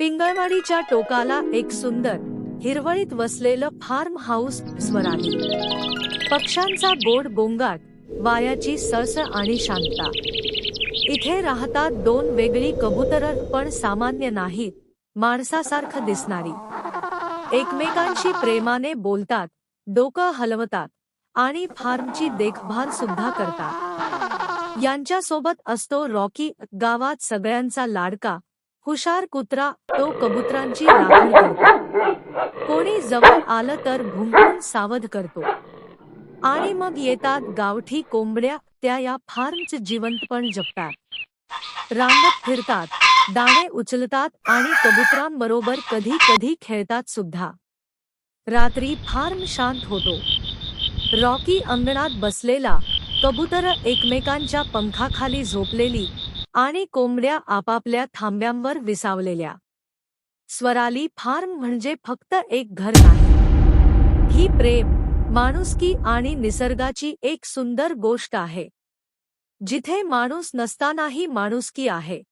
पिंगळवाडीच्या टोकाला एक सुंदर हिरवळीत वसलेलं फार्म हाऊस स्वराली पक्ष्यांचा गोड गोंगाट वायाची सळसळ आणि शांतता. इथे राहतात दोन वेगळी कबुतर पण सामान्य नाहीत माणसासारखं दिसणारी. एकमेकांशी प्रेमाने बोलतात डोकं हलवतात आणि फार्मची देखभाल सुद्धा करतात. यांच्यासोबत असतो रॉकी गावात सगळ्यांचा लाडका हुशार कुत्रा तो कबुतरांची राखण करतो. कोणी जवळ आलं तर भुंकून सावध करतो. आणि मग येतात गावठी कोंबड्या त्या या फार्मच जिवंतपण जपतात रांगत फिरतात दाणे उचलतात आणि कबुतरांबरोबर कधी कधी खेळतात सुद्धा. रात्री फार्म शांत होतो. रॉकी अंगणात बसलेला कबुतर एकमेकांच्या पंखाखाली झोपलेली आणि कोंबड्या आपापल्या थांब्यांवर विसावलेल्या. स्वराली फार्म म्हणजे फक्त एक घर नाही. ही प्रेम, माणुसकी आणि निसर्गाची एक सुंदर गोष्ट आहे. जिथे माणूस नसतानाही माणुसकी आहे.